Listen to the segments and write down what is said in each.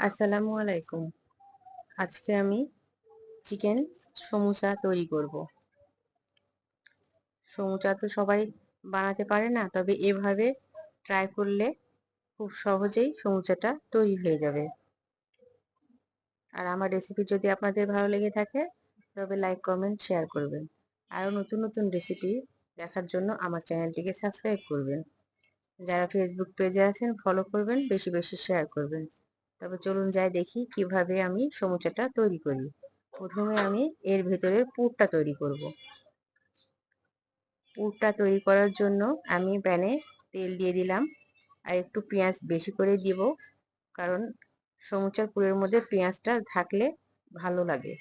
আসসালামু আলাইকুম। আজকে আমি চিকেন সমুচা তৈরি করব। সমুচা তো সবাই বানাতে পারে না, তবে এভাবে ট্রাই করলে খুব সহজেই সমুচাটা তৈরি হয়ে যাবে। আর আমার রেসিপি যদি আপনাদের ভালো লেগে থাকে, তবে লাইক কমেন্ট শেয়ার করবেন। আরও নতুন নতুন রেসিপি দেখার জন্য আমার চ্যানেলটিকে সাবস্ক্রাইব করবেন। যারা ফেসবুক পেজে আছেন ফলো করবেন, বেশি বেশি শেয়ার করবেন। তবে চলুন যাই দেখি কীভাবে আমি সমুচাটা তৈরি করি। প্রথমে আমি এর ভেতরের পুরটা তৈরি করব। পুরটা তৈরি করার জন্য আমি প্যানে তেল দিয়ে দিলাম আর একটু পেঁয়াজ বেশি করে দিব কারণ সমুচার পুরের মধ্যে পেঁয়াজটা থাকলে ভালো লাগে।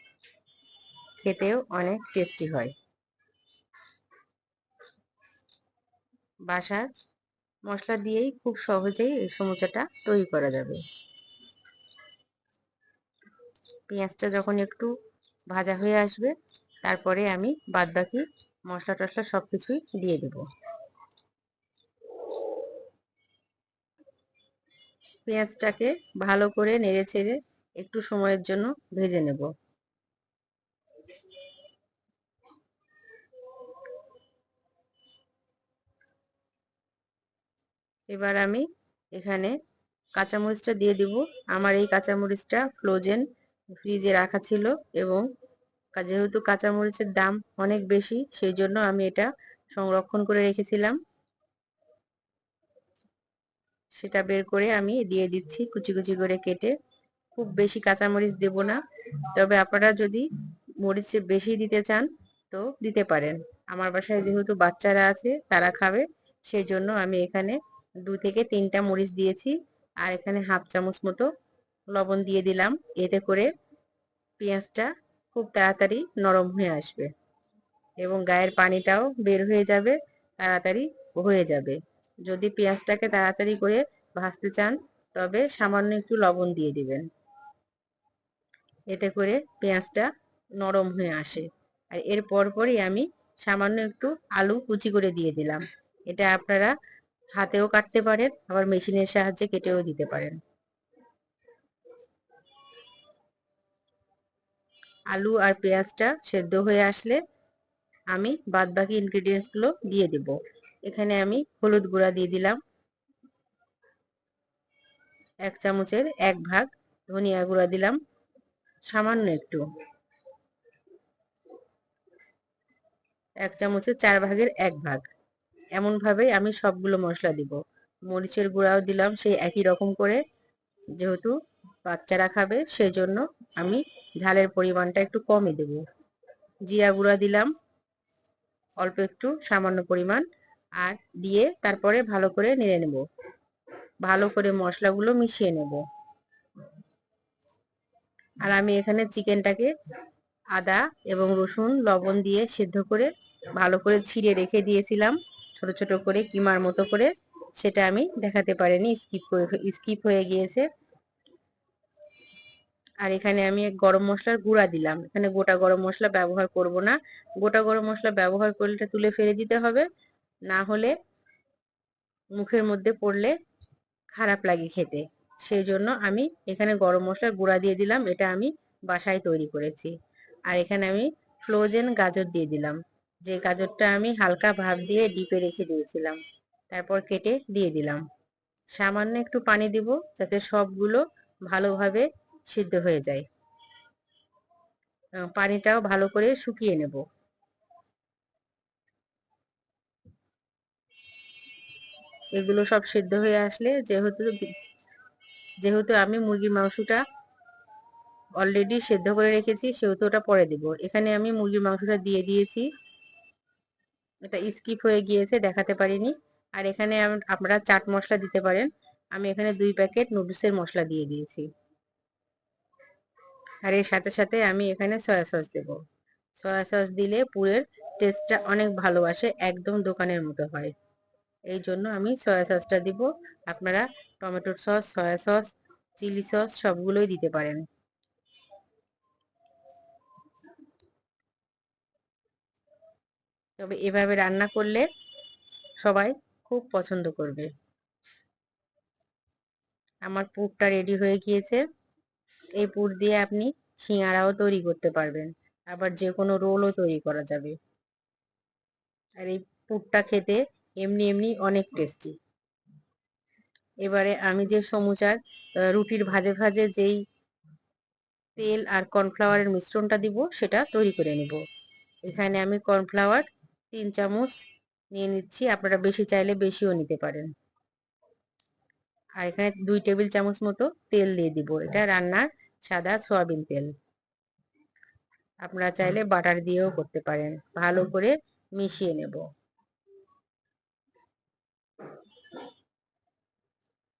খেতেও অনেক টেস্টি হয়। বাসার মশলা দিয়েই খুব সহজেই এই সমুচাটা তৈরি করা যাবে। পেঁয়াজটা যখন একটু ভাজা হয়ে আসবে, তারপরে আমি বাদ বাকি মশলা টশলা সব কিছুই দিয়ে দেব। পেঁয়াজটাকে ভালো করে নেড়ে ছেড়ে একটু সময়ের জন্য ভেজে নেব। এবার আমি এখানে কাঁচামরিচটা দিয়ে দিব। আমার এই কাঁচামরিচটা ফ্লোজেন ফ্রিজে রাখা ছিল এবং যেহেতু কাঁচামরিচের দাম অনেক বেশি, সেই জন্য আমি এটা সংরক্ষণ করে রেখেছিলাম। সেটা বের করে আমি দিয়ে দিচ্ছি কুচি কুচি করে কেটে। খুব বেশি কাঁচামরিচ দেব না, তবে আপনারা যদি মরিচ বেশি দিতে চান তো দিতে পারেন। আমার বাসায় যেহেতু বাচ্চারা আছে, তারা খাবে, সেই জন্য আমি এখানে দু থেকে তিনটা মরিচ দিয়েছি, আর এখানে হাফ চামচ মতো লবণ দিয়ে দিলাম। এতে করে পেঁয়াজটা খুব তাড়াতাড়ি নরম হয়ে আসবে এবং গায়ের পানিটাও বের হয়ে যাবে, তাড়াতাড়ি হয়ে যাবে। যদি পেঁয়াজটাকে তাড়াতাড়ি করে ভাজতে চান, তবে সামান্য একটু লবণ দিয়ে দিবেন। এতে করে পেঁয়াজটা নরম হয়ে আসে। আর এর পরপরই আমি সামান্য একটু আলু কুচি করে দিয়ে দিলাম। এটা আপনারা হাতেও কাটতে পারেন, আবার মেশিনের সাহায্যে কেটেও দিতে পারেন। আলু আর পেঁয়াজটা সেদ্ধ হয়ে আসলে আমি বাদ বাকি ইনগ্রিডিয়েন্টসগুলো দিয়ে দেব। এখানে আমি হলুদ গুঁড়া দিয়ে দিলাম। এক চামচের এক ভাগ ধনিয়া গুঁড়া দিলাম, সামান্য একটু। এক চামচের চার ভাগের এক ভাগ। এমনভাবে আমি সবগুলো মশলা দিব। মরিচের গুঁড়াও দিলাম, সেই একই রকম করে। যেহেতু বাচ্চারা খাবে, সেজন্য আমি ঝালের পরিমাণটা একটু কমই দেব। জিরা গুঁড়া দিলাম, অল্প একটু সামান্য পরিমাণ, আর দিয়ে তারপরে ভালো করে নেড়ে নেব। ভালো করে মশলাগুলো মিশিয়ে নেব। আর আমি এখানে চিকেনটাকে আদা এবং রসুন, লবণ দিয়ে সেদ্ধ করে ভালো করে ছিঁড়ে রেখে দিয়েছিলাম। ছোট ছোট করে কিমার মতো করে, সেটা আমি দেখাতে পারিনি, স্কিপ করে, স্কিপ হয়ে গিয়েছে। আর এখানে আমি গরম মশলার গুঁড়া দিলাম। এখানে গোটা গরম মশলা ব্যবহার করব না। গোটা গরম মশলা ব্যবহার করলে তুলে ফেলে দিতে হবে। না হলে মুখের মধ্যে পড়লে খারাপ লাগে খেতে। সেই জন্য আমি এখানে গরম মশলার গুঁড়া দিয়ে দিলাম। এটা আমি বাসায় তৈরি করেছি। আর এখানে আমি ফ্লোজেন গাজর দিয়ে দিলাম। যে গাজরটা আমি হালকা ভাব দিয়ে ডিপে রেখে দিয়েছিলাম। তারপর কেটে দিয়ে দিলাম। সামান্য একটু পানি দিব যাতে সবগুলো ভালোভাবে সিদ্ধ হয়ে যায়। পানিটাও ভালো করে শুকিয়ে নেব। এগুলো সব সিদ্ধ হয়ে আসলে যেহেতু যেহেতু আমি মুরগির মাংসটা অলরেডি সেদ্ধ করে রেখেছি, সেহেতু ওটা পরে দেব। এখানে আমি মুরগির মাংসটা দিয়ে দিয়েছি। এটা স্কিপ হয়ে গিয়েছে, দেখাতে পারিনি। আর এখানে আপনারা চাট মশলা দিতে পারেন। আমি এখানে দুই প্যাকেট নুডলসের মশলা দিয়ে দিয়েছি। আর এর সাথে সাথে আমি এখানে সয়া সস দেব। সয়া সস দিলে পুরের টেস্টটা অনেক ভালো আসে একদম দোকানের মতো হয়। এই জন্য আমি সয়া সসটা দিব। আপনারা টমেটোর sauce soya sauce chilli sauce সবগুলোই দিতে পারেন। তবে এভাবে রান্না করলে সবাই খুব পছন্দ করবে। আমার পুরটা রেডি হয়ে গিয়েছে। এই পুর দিয়ে আপনি সিঙ্গারাও তৈরি করতে পারবেন। আবার যে কোনো রোলও তৈরি করা যাবে। আর এই পুরটা খেতে এমনি এমনি অনেক টেস্টি এবারে আমি যে সমুচার রুটির ভাজে ভাজে যেই তেল আর কর্নফ্লাওয়ারের মিশ্রণটা দিব, সেটা তৈরি করে নেব। এখানে আমি কর্নফ্লাওয়ার তিন চামচ নিয়ে নিচ্ছি, আপনারা বেশি চাইলে বেশিও নিতে পারেন। আর এখানে দুই টেবিল চামচ মতো তেল দিয়ে দিব। এটা রান্নার সাদা সয়াবিন তেল। আপনারা চাইলে বাটার দিয়েও করতে পারেন। ভালো করে মিশিয়ে নেব।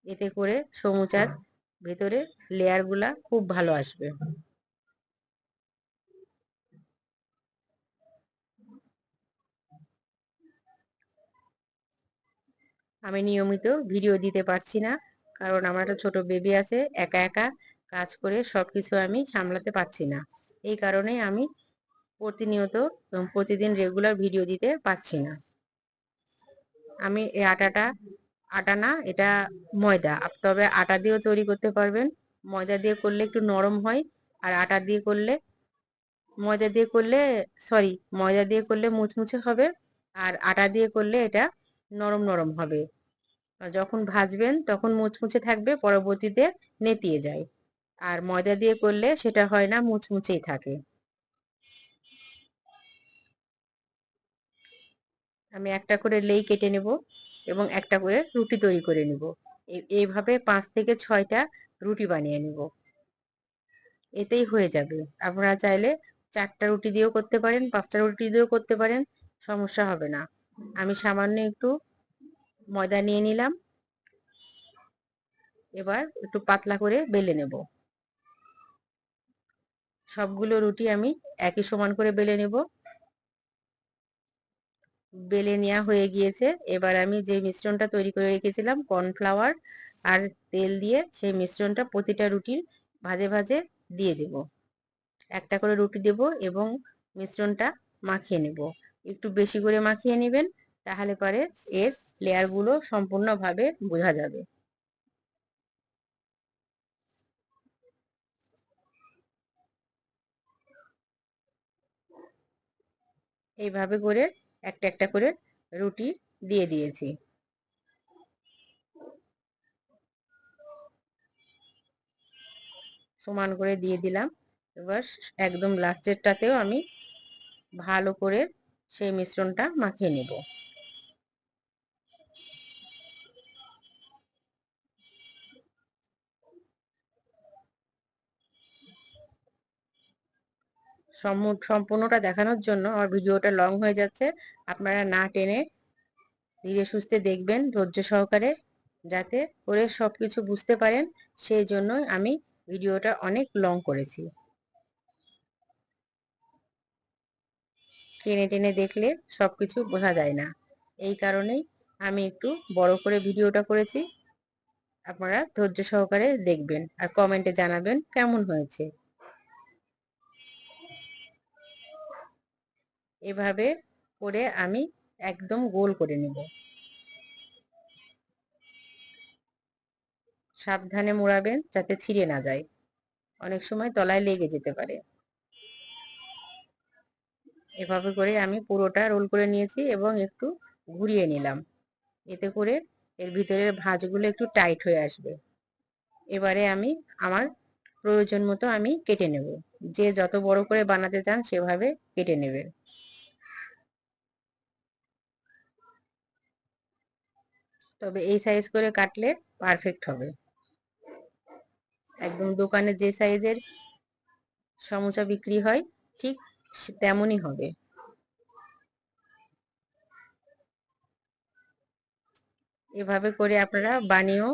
এতে করে সমুচার ভেতরে লেয়ারগুলা খুব ভালো আসবে। আমি নিয়মিত ভিডিও দিতে পারছি না, কারণ আমার একটা ছোট বেবি আছে, একা একা কাজ করে সব কিছু আমি সামলাতে পারছি না। এই কারণে আমি প্রতিনিয়ত প্রতিদিন রেগুলার ভিডিও দিতে পারছি না। আমি এই আটাটা, আটা না, এটা ময়দা। তবে আটা দিয়েও তৈরি করতে পারবেন। ময়দা দিয়ে করলে একটু নরম হয়, আর আটা দিয়ে করলে, ময়দা দিয়ে করলে সরি ময়দা দিয়ে করলে মুচমুচে হবে, আর আটা দিয়ে করলে এটা নরম নরম হবে। যখন ভাজবেন, তখন মুচমুচে থাকবে, পরবর্তীতে নেতিয়ে যায়। আর ময়দা দিয়ে করলে সেটা হয় না, মুচমুচেই থাকে। আমি একটা করে লেই কেটে নেব এবং একটা করে রুটি তৈরি করে নেব। এইভাবে পাঁচ থেকে ছয়টা রুটি বানিয়ে নেব। এতেই হয়ে যাবে। আপনারা চাইলে চারটা রুটি দিয়েও করতে পারেন, পাঁচটা রুটি দিয়েও করতে পারেন, সমস্যা হবে না। আমি সামান্য একটু ময়দা নিয়ে নিলাম। এবার একটু পাতলা করে বেলে নেব। সবগুলো রুটি আমি একই সমান করে বেলে নেব। বেলে নেওয়া হয়ে গিয়েছে। এবার আমি যে মিশ্রণটা তৈরি করে রেখেছিলাম, কর্নফ্লাওয়ার আর তেল দিয়ে সেই মিশ্রণটা প্রতিটা রুটির ভাজে ভাজে দিয়ে দেব। একটা করে রুটি দেব এবং মিশ্রণটা মাখিয়ে নেব। একটু বেশি করে মাখিয়ে নেবেন, তাহলে পরে এর লেয়ারগুলো সম্পূর্ণভাবে বোঝা যাবে। এইভাবে করে একটা একটা করে রুটি দিয়ে দিয়েছি। সমান করে দিয়ে দিলাম। এবার একদম লাস্টেরটাতেও আমি ভালো করে সেই মিশ্রণটা মাখিয়ে নেব। সম্পূর্ণটা দেখানোর জন্য আমার ভিডিওটা লং হয়ে যাচ্ছে। আপনারা না টেনে ধীরে সুস্থে দেখবেন ধৈর্য সহকারে যাতে করে সব কিছু বুঝতে পারেন। সেই জন্যই আমি ভিডিওটা অনেক লং করেছি। টেনে টেনে দেখলে সব কিছু বোঝা যায় না। এই কারণেই আমি একটু বড় করে ভিডিওটা করেছি। আপনারা ধৈর্য সহকারে দেখবেন আর কমেন্টে জানাবেন কেমন হয়েছে। এভাবে করে আমি একদম গোল করে নেব। সাবধানে মোড়াবেন যাতে ছিঁড়ে না যায়। অনেক সময় তলায় লেগে যেতে পারে। এভাবে করে আমি পুরোটা রোল করে নিয়েছি এবং একটু ঘুরিয়ে নিলাম। এতে করে এর ভিতরের ভাঁজগুলো একটু টাইট হয়ে আসবে। এবারে আমি আমার প্রয়োজন মতো আমি কেটে নেব। যে যত বড় করে বানাতে চান সেভাবে কেটে নেবে। তবে এই সাইজ করে কাটলে পারফেক্ট হবে। একদম দোকানে যে সাইজের সমোসা বিক্রি হয়, ঠিক তেমনই হবে। এভাবে করে আপনারা বানিয়েও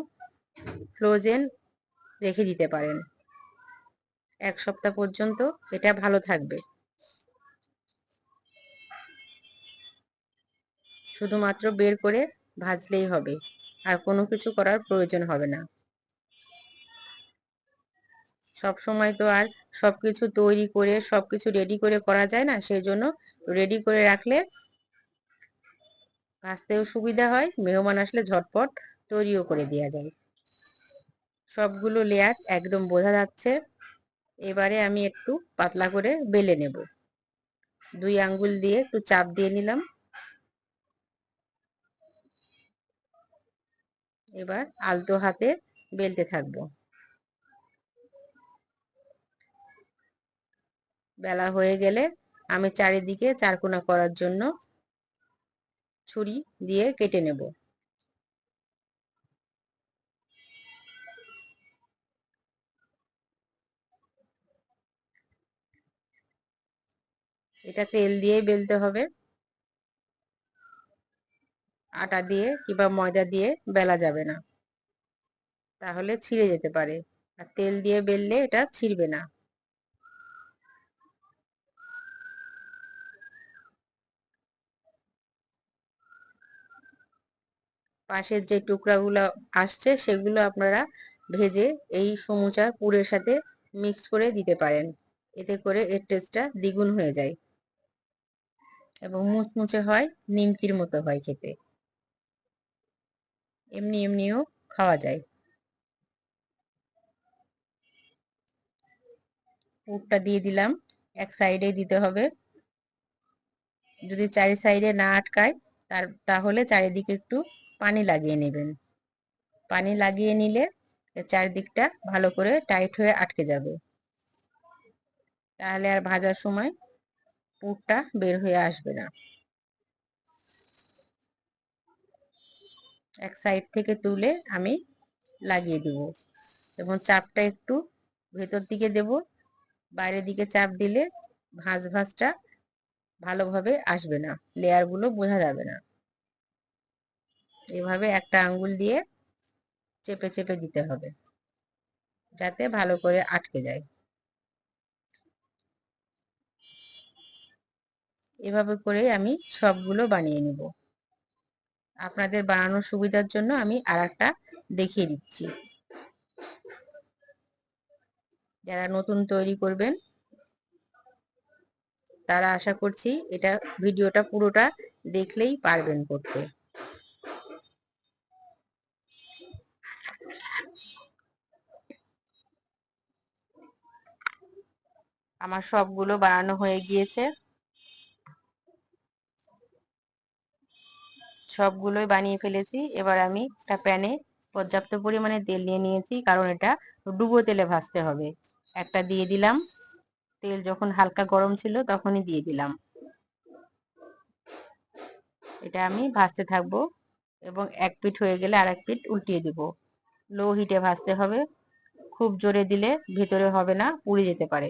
ফ্রোজেন রেখে দিতে পারেন। এক সপ্তাহ পর্যন্ত এটা ভালো থাকবে। শুধুমাত্র বের করে ভাজলেই হবে। আর কোনো কিছু করার প্রয়োজন হবে না। সব সময় তো আর সব কিছু তৈরি করে সব কিছু রেডি করে করা যায় না সেই জন্য রেডি করে রাখলে ভাজতেও সুবিধা হয়, মেহমান আসলে ঝটপট তৈরিও করে দেওয়া যায়। সবগুলো লেয়ার একদম বোঝা যাচ্ছে। এবারে আমি একটু পাতলা করে বেলে নেব। দুই আঙ্গুল দিয়ে একটু চাপ দিয়ে নিলাম। এবার আলতো হাতে বেলতে থাকব। বেলা হয়ে গেলে আমি চারিদিকে চারকোনা করার জন্য ছুরি দিয়ে কেটে নেব। এটা তেল দিয়ে বেলতে হবে। আটা দিয়ে কিংবা ময়দা দিয়ে বেলা যাবে না। তাহলে ছিঁড়ে যেতে পারে। আর তেল দিয়ে বেললে এটা ছিঁড়বে না। পাশের যে টুকরাগুলো আসছে, সেগুলো আপনারা ভেজে এই সমুচার পুরের সাথে মিক্স করে দিতে পারেন। এতে করে এর টেস্টটা দ্বিগুণ হয়ে যায়। এবং মুচমুচে হয়, নিমকির মতো হয় খেতে। এমনি এমনিও খাওয়া যায়। পুরটা দিয়ে দিলাম। এক সাইডে দিতে হবে। যদি চারি সাইডে না আটকায়, তার, তাহলে চারিদিকে একটু পানি লাগিয়ে নেবেন। পানি লাগিয়ে নিলে চারিদিকটা ভালো করে টাইট হয়ে আটকে যাবে। তাহলে আর ভাজার সময় পুরটা বের হয়ে আসবে না। এক সাইড থেকে তুলে আমি লাগিয়ে দেব এবং চাপটা একটু ভেতর দিকে দেব। বাইরের দিকে চাপ দিলে ভাঁজ ভাঁজটা ভালোভাবে আসবে না লেয়ারগুলো বোঝা যাবে না। এভাবে একটা আঙ্গুল দিয়ে চেপে চেপে দিতে হবে। যাতে ভালো করে আটকে যায়। এভাবে করে আমি সবগুলো বানিয়ে নিব। আপনাদের বানানোর সুবিধার জন্য আমি আর একটা দেখিয়ে দিচ্ছি। যারা নতুন তৈরি করবেন, তারা আশা করছি এটা ভিডিওটা পুরোটা দেখলেই পারবেন করতে। আমার সবগুলো বানানো হয়ে গিয়েছে। সবগুলোই বানিয়ে ফেলেছি। এবার আমি একটা প্যানে পর্যাপ্ত পরিমাণে তেল নিয়ে নিয়েছি, কারণ এটা ডুবো তেলে ভাজতে হবে। একটা দিয়ে দিলাম। তেল যখন হালকা গরম ছিল তখনই দিয়ে দিলাম। এটা আমি ভাজতে থাকব এবং এক পিঠ হয়ে গেলে আর এক পিঠ উল্টিয়ে দিব। লো হিটে ভাজতে হবে। খুব জোরে দিলে ভেতরে হবে না, পুড়ে যেতে পারে।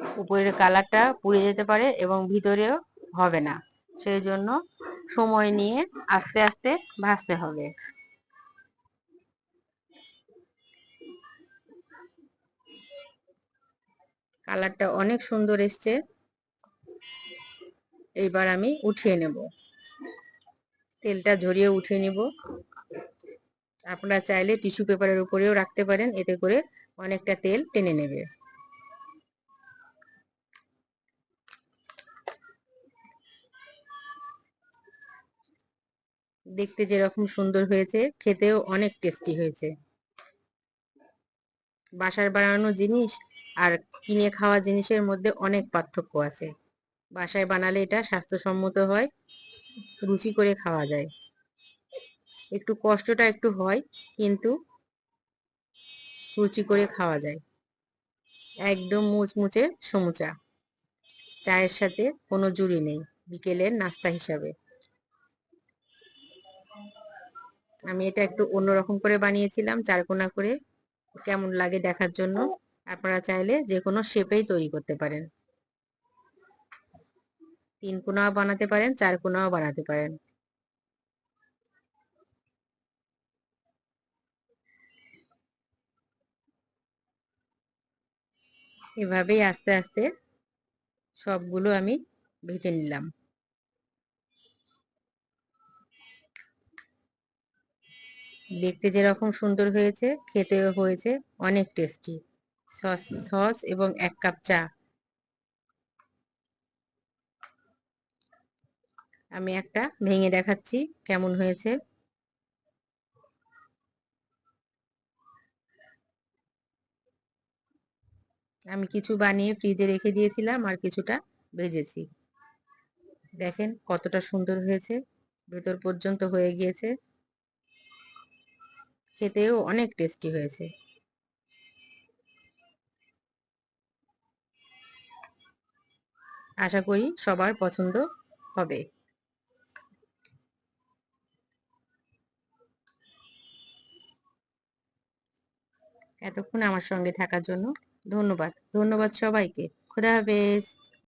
উপরের কালারটা পুড়ে যেতে পারে এবং ভিতরেও হবে না। সেই জন্য সময় নিয়ে আস্তে আস্তে ভাজতে হবে। কালারটা অনেক সুন্দর এসছে। এইবার আমি উঠিয়ে নেব। তেলটা ঝরিয়ে উঠিয়ে নিব। আপনারা চাইলে টিস্যু পেপারের উপরেও রাখতে পারেন, এতে করে অনেকটা তেল টেনে নেবে। দেখতে যেরকম সুন্দর হয়েছে, খেতেও অনেক টেস্টি হয়েছে। বাসার বানানো জিনিস আর কিনে খাওয়া জিনিসের মধ্যে অনেক পার্থক্য আছে। বাসায় বানালে এটা স্বাস্থ্যসম্মত হয়, রুচি করে খাওয়া যায়। একটু কষ্টটা একটু হয়, কিন্তু রুচি করে খাওয়া যায়। একদম মুচমুচে সমুচা। চায়ের সাথে কোনো জুড়ি নেই, বিকেলের নাস্তা হিসাবে। আমি এটা একটু অন্যরকম করে বানিয়েছিলাম চারকোনা করে। কেমন লাগে দেখার জন্য, আপনারা চাইলে যে কোনো শেপেই তৈরি করতে পারেন। তিন কোনাও বানাতে পারেন, চার কোনাও বানাতে পারেন। এভাবেই আস্তে আস্তে সবগুলো আমি ভেজে নিলাম। দেখতে যেরকম সুন্দর হয়েছে, খেতেও হয়েছে, অনেক টেস্টি সস সস এবং এক কাপ চা। আমি একটা ভেঙে দেখাচ্ছি কেমন হয়েছে। আমি কিছু বানিয়ে ফ্রিজে রেখে দিয়েছিলাম আর কিছুটা ভেজেছি। দেখেন কতটা সুন্দর হয়েছে, ভেতর পর্যন্ত হয়ে গিয়েছে। খেতেও অনেক টেস্টি হয়েছে। আশা করি সবার পছন্দ হবে। এতক্ষণ আমার সঙ্গে থাকার জন্য ধন্যবাদ। ধন্যবাদ সবাইকে। খুদা হাফেজ।